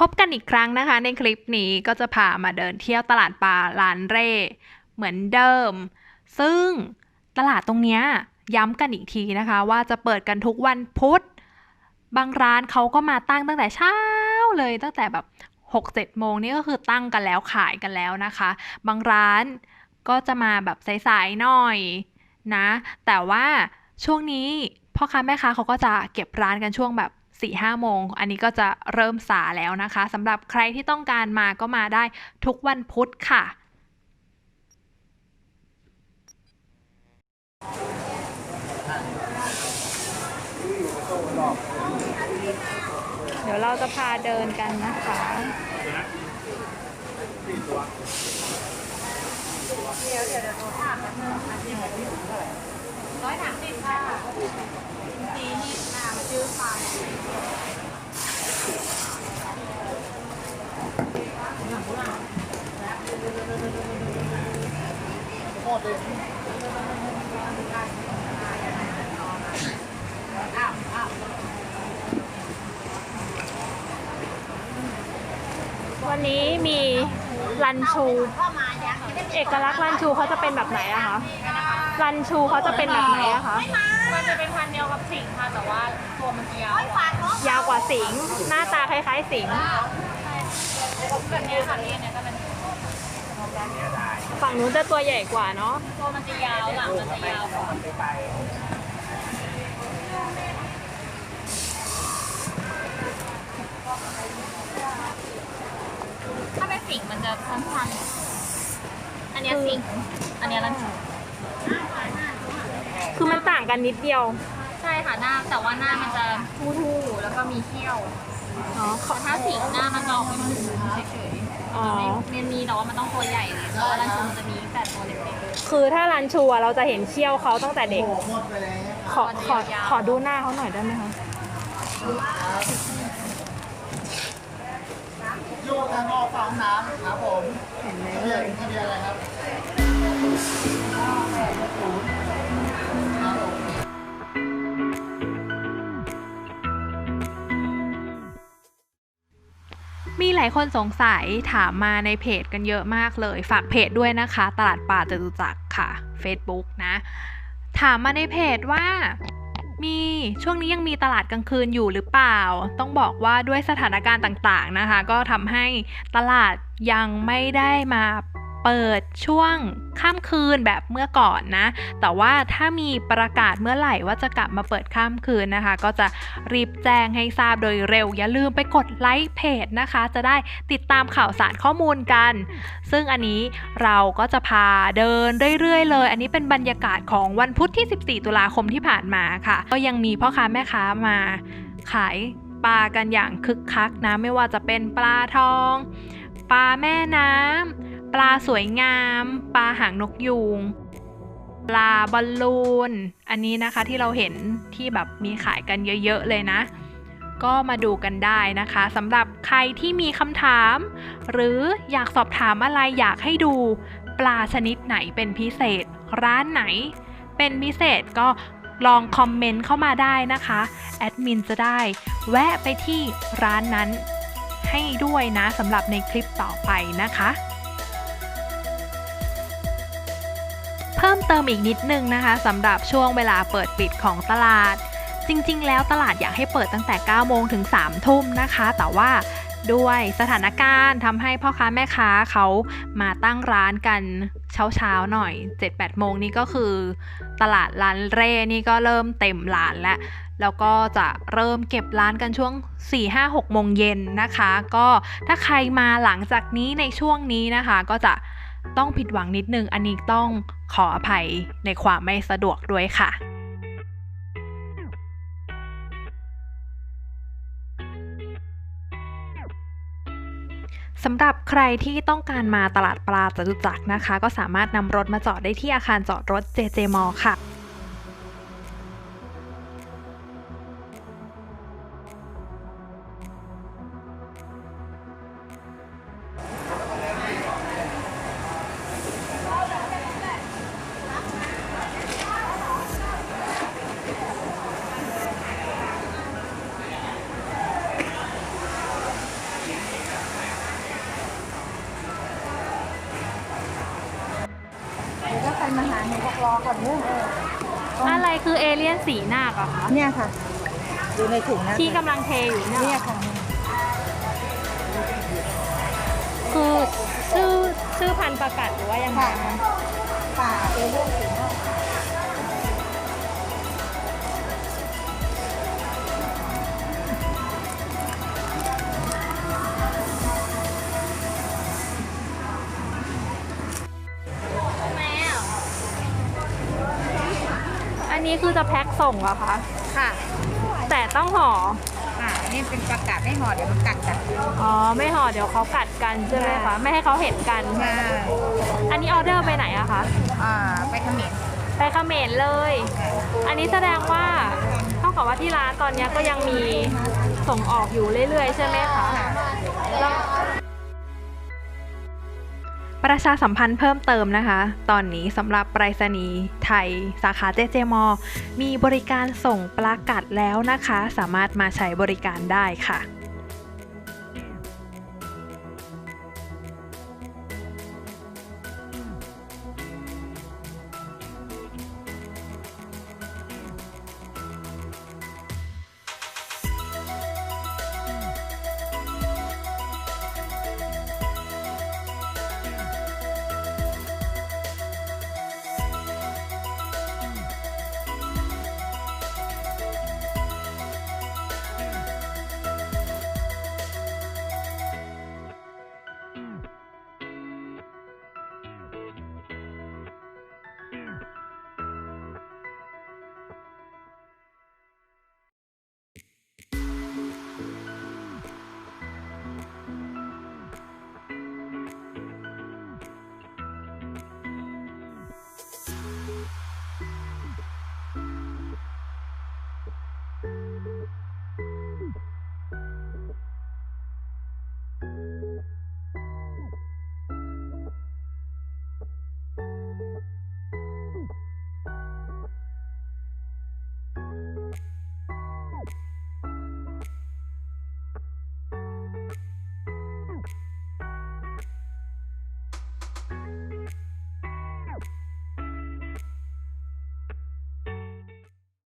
พบกันอีกครั้งนะคะ ในคลิปนี้ก็จะพามาเดินเที่ยวตลาดปลาลานเร่ เหมือนเดิม ซึ่งตลาดตรงนี้ยย้ำกันอีกทีนะคะ ว่าจะเปิดกันทุกวันพุธ บางร้านเขาก็มาตั้งตั้งแต่เช้าเลยตั้งแต่แบบ6 7โมงนี่ก็คือตั้งกันแล้วขายกันแล้วนะคะ บางร้านก็จะมาแบบสายๆหน่อยนะ แต่ว่าช่วงนี้พ่อค้าแม่ค้าเขาก็จะเก็บร้านกันช่วงแบบ 4ี่ห้าโมง อันนี้ก็จะเริ่มสาแล้วนะคะสำหรับใครที่ต้องการมาก็มาได้ทุกวันพุธค่ะเดี๋ยวเราจะพาเดินกันนะคะร้อ ยสามสิบค่ะสีนี่ค่ะชื่อไฟวันนี้มีรันชูเข้ามายังไม่ได้เอกลักษณ์รันชูเขาจะเป็นแบบไหนอะคะ รันชูเขาจะเป็นแบบไหนอะคะมันจะเป็นพันธุ์เดียวกับสิงค่ะ แต่ว่าตัวมันจะยาวยาวกว่าสิงห์หน้าตาคล้ายๆสิงห์แบบนี้ค่ะนี่เนี่ยก็เป็นฝั่งนู้นจะตัวใหญ่กว่าเนาะตัวมันจะยาวหลังมันจะยาวกว่าถ้าเป็นสิงมันจะสั้นๆอันเนี้ยสิงอันเนี้ยลันชู คือมันต่างกันนิดเดียวใช่ค่ะหน้าแต่ว่าหน้ามันจะทู่ๆแล้วก็มีเขี้ยวอ๋อแต่ถ้าสิงหน้ามันจะออกเป็นหมูเฉยๆอ๋อมันมีแต่ว่ามันต้องตัวใหญ่เลยเพราะว่าลันชูมันจะมีแต่ตัวเล็ก คือถ้ารันชูอะเราจะเห็นเขี้ยวเขาตั้งแต่เด็ก ขอขอขอดูหน้าเขาหน่อยได้ไหมคะลูกทางออกฝั่งน้ำครับผมเห็นไหมเลยที่เดียวอะไรครับ มีหลายคนสงสัยถามมาในเพจกันเยอะมากเลย ฝากเพจด้วยนะคะ ตลาดป่าจตุจักรค่ะ Facebook นะ ถามมาในเพจว่ามีช่วงนี้ยังมีตลาดกลางคืนอยู่หรือเปล่า ต้องบอกว่าด้วยสถานการณ์ต่างๆนะคะ ก็ทำให้ตลาดยังไม่ได้มา เปิดช่วงค่ำคืนแบบเมื่อก่อนนะ แต่ว่าถ้ามีประกาศเมื่อไหร่ว่าจะกลับมาเปิดข้ามคืนนะคะ ก็จะรีบแจ้งให้ทราบโดยเร็ว อย่าลืมไปกดไลค์เพจนะคะ จะได้ติดตามข่าวสารข้อมูลกัน ซึ่งอันนี้เราก็จะพาเดินเรื่อยๆเลย อันนี้เป็นบรรยากาศของวันพุธที่ 14 ตุลาคมที่ผ่านมาค่ะ ก็ยังมีพ่อค้าแม่ค้ามาขายปลากันอย่างคึกคักนะ ไม่ว่าจะเป็นปลาทอง ปลาแม่น้ำ ปลาสวยงาม ปลาหางนกยูง ปลาบอลลูน อันนี้นะคะที่เราเห็นที่แบบมีขายกันเยอะ ๆ เลยนะ ก็มาดูกันได้นะคะสำหรับใครที่มีคำถาม หรืออยากสอบถามอะไรอยากให้ดู ปลาชนิดไหนเป็นพิเศษ ร้านไหน เป็นพิเศษก็ลองคอมเมนต์เข้ามาได้นะคะ แอดมินจะได้แวะไปที่ร้านนั้นให้ด้วยนะสำหรับในคลิปต่อไปนะคะ พิ่มเติมอีกนิดนึงนะคะสำหรับช่วงเวลาเปิดปิดของตลาด จริงๆ แล้วตลาดอยากให้เปิดตั้งแต่ 9 โมงถึง 3 ทุ่มนะคะ แต่ว่าด้วยสถานการณ์ทำให้พ่อค้าแม่ค้าเขามาตั้งร้านกันเช้าๆหน่อย 7-8 โมงนี่ก็คือ ตลาดร้านเร่นี่ก็เริ่มเต็มร้านแล้วแล้วก็จะเริ่มเก็บร้านกันช่วง 4-5-6 โมงเย็นนะคะ ก็ถ้าใครมาหลังจากนี้ในช่วงนี้นะคะ ก็จะ ต้องผิดหวังนิดนึง อันนี้ต้องขออภัยในความไม่สะดวกด้วยค่ะสำหรับใครที่ต้องการมาตลาดปลาจตุจักรนะคะ ก็สามารถนำรถมาจอดได้ที่อาคารจอดรถ JJ m a l l ค่ะ อกรอก่อนเนื่องอะไรคือเอเลี่ยนสีหน้าคอะคะเนี่ยค่ะอยู่ในถุงนะที่กำลังเทอยู่เนี่ยเนี่ยค่ะคือชื่อชื่อพันธุ์ประกาศหรือว่ายังไงค่ะคะป่าเอเลี่ยนสีหน้า นนี้คือจะแพ็คส่งเหรอคะ ค่ะแต่ต้องห่อค่ะนี่เป็นประกาศไม่ห่อเดี๋ยวมันกัดกัน อ๋อ ไม่ห่อเดี๋ยวเขากัดกันใช่ไหมใช่คะ ไม่ให้เขาเห็นกัน ใช่ อันนี้ออเดอร์ไปไหนอะคะ อ่า ไปเขมรไปเขมรเลย อันนี้แสดงว่าเท่ากับว่าที่ร้านตอนเนี้ยก็ยังมีส่งออกอยู่เรื่อยๆ ใช่ไหมคะแล้ว ประชาสัมพันธ์เพิ่มเติมนะคะ ตอนนี้สำหรับไปรษณีย์ไทย สาขาเจเจมอมีบริการส่งปลากัดแล้วนะคะ สามารถมาใช้บริการได้ค่ะ